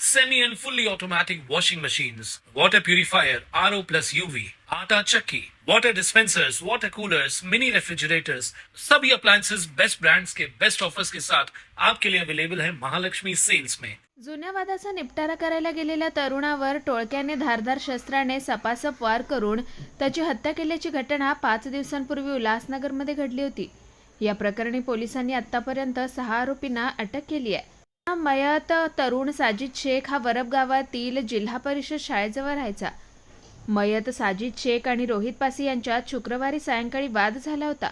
semi and fully automatic washing machines, water purifier, RO plus UV, आटा चक्की, water dispensers, water coolers, mini refrigerators, सभी appliances. Best brands के best offers के साथ आपके लिए अवेलेबल है महालक्ष्मी सेल्स में जुन्या वादाचा निपटारा करायला गेलेल्या तरुणावर टोळक्याने धारदार शस्त्राने सपासप वार करून त्याची हत्या केल्याची घटना पाच दिवसांपूर्वी उल्हासनगरमध्ये घडली होती. या प्रकरणी पोलिसांनी आतापर्यंत सहा आरोपींना अटक केली आहे. मयत तरुण साजिद शेख हा वरब गावातील जिल्हा परिषद शाळेजवळ राहायचा. मयत साजिद शेख आणि रोहित पासी यांच्यात शुक्रवारी सायंकाळी वाद झाला होता.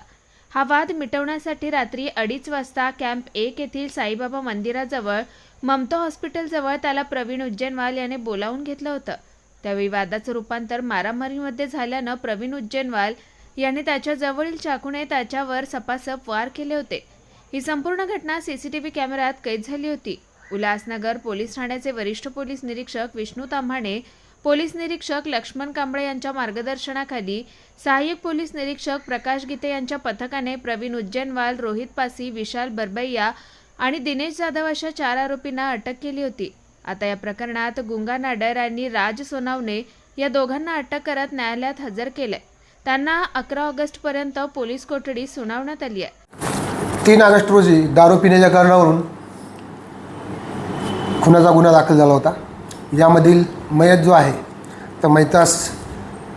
हा वाद मिटवण्यासाठी रात्री अडीच वाजता कॅम्प एक येथील साईबाबा मंदिराजवळ ममता हॉस्पिटलजवळ त्याला प्रवीण उज्जैनवाल याने बोलावून घेतलं होतं. त्यावेळी वादाचं रूपांतर मारामारीमध्ये झाल्यानं प्रवीण उज्जैनवाल याने त्याच्या जवळील चाकूने त्याच्यावर सपासप वार केले होते. ही संपूर्ण घटना सीसीटीव्ही कॅमेऱ्यात कैद झाली होती. उल्हासनगर पोलीस ठाण्याचे वरिष्ठ पोलीस निरीक्षक विष्णू ताम्हाणे पोलीस निरीक्षक लक्ष्मण कांबळे यांच्या मार्गदर्शनाखाली सहाय्यक पोलीस निरीक्षक प्रकाश गीते यांच्या पथकाने प्रवीण उज्जैनवाल रोहित पासी विशाल बरबैया आणि दिनेश जाधव अशा चार आरोपींना अटक केली होती. आता या प्रकरणात गुंगा नाडर आणि राज सोनावणे या दोघांना अटक करत न्यायालयात हजर केलंय. त्यांना अकरा ऑगस्टपर्यंत पोलीस कोठडी सुनावण्यात आली आहे. तीन ऑगस्ट रोजी दारू पिण्याच्या कारणावरून खुनाचा गुन्हा दाखल झाला होता. यामधील मयत जो आहे तर मैतास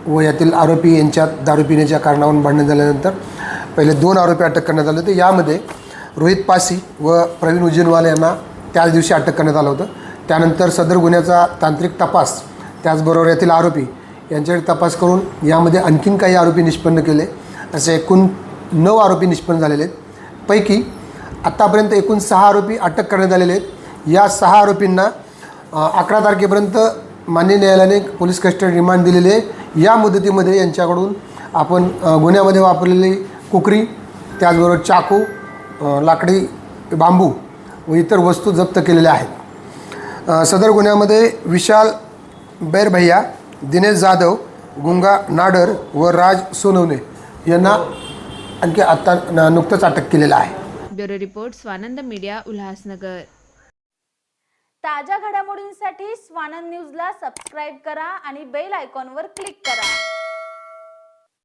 व यातील आरोपी यांच्यात दारू पिण्याच्या कारणावरून भांडण झाल्यानंतर पहिले दोन आरोपी अटक करण्यात आले होते. यामध्ये रोहित पासी व प्रवीण उज्जैनवाल यांना त्याच दिवशी अटक करण्यात आलं होतं. त्यानंतर सदर गुन्ह्याचा तांत्रिक तपास त्याचबरोबर यातील आरोपी यांच्याकडे तपास करून यामध्ये आणखीन काही आरोपी निष्पन्न केले. असे एकूण नऊ आरोपी निष्पन्न झालेले आहेत. पैकी आत्तापर्यंत एकूण सहा आरोपी अटक करण्यात आलेले आहेत. या सहा आरोपींना अकरा तारखेपर्यंत मान्य न्यायालयाने पोलीस कस्टडी रिमांड दिलेले आहे. या मुदतीमध्ये यांच्याकडून आपण गुन्ह्यामध्ये वापरलेली कुकरी त्याचबरोबर चाकू लाकडी बांबू व इतर वस्तू जप्त केलेल्या आहेत. सदर गुन्ह्यामध्ये विशाल बैरभैया दिनेश जाधव गुंगा नाडर व राज सोनवणे यांना आणखी आत्ता न- नुकतंच अटक केलेलं आहे. Bureau report Swanand media Ulhasnagar. ताज्या घडामोडींसाठी स्वानंद न्यूजला सबस्क्राईब करा आणि बेल आयकॉनवर क्लिक करा.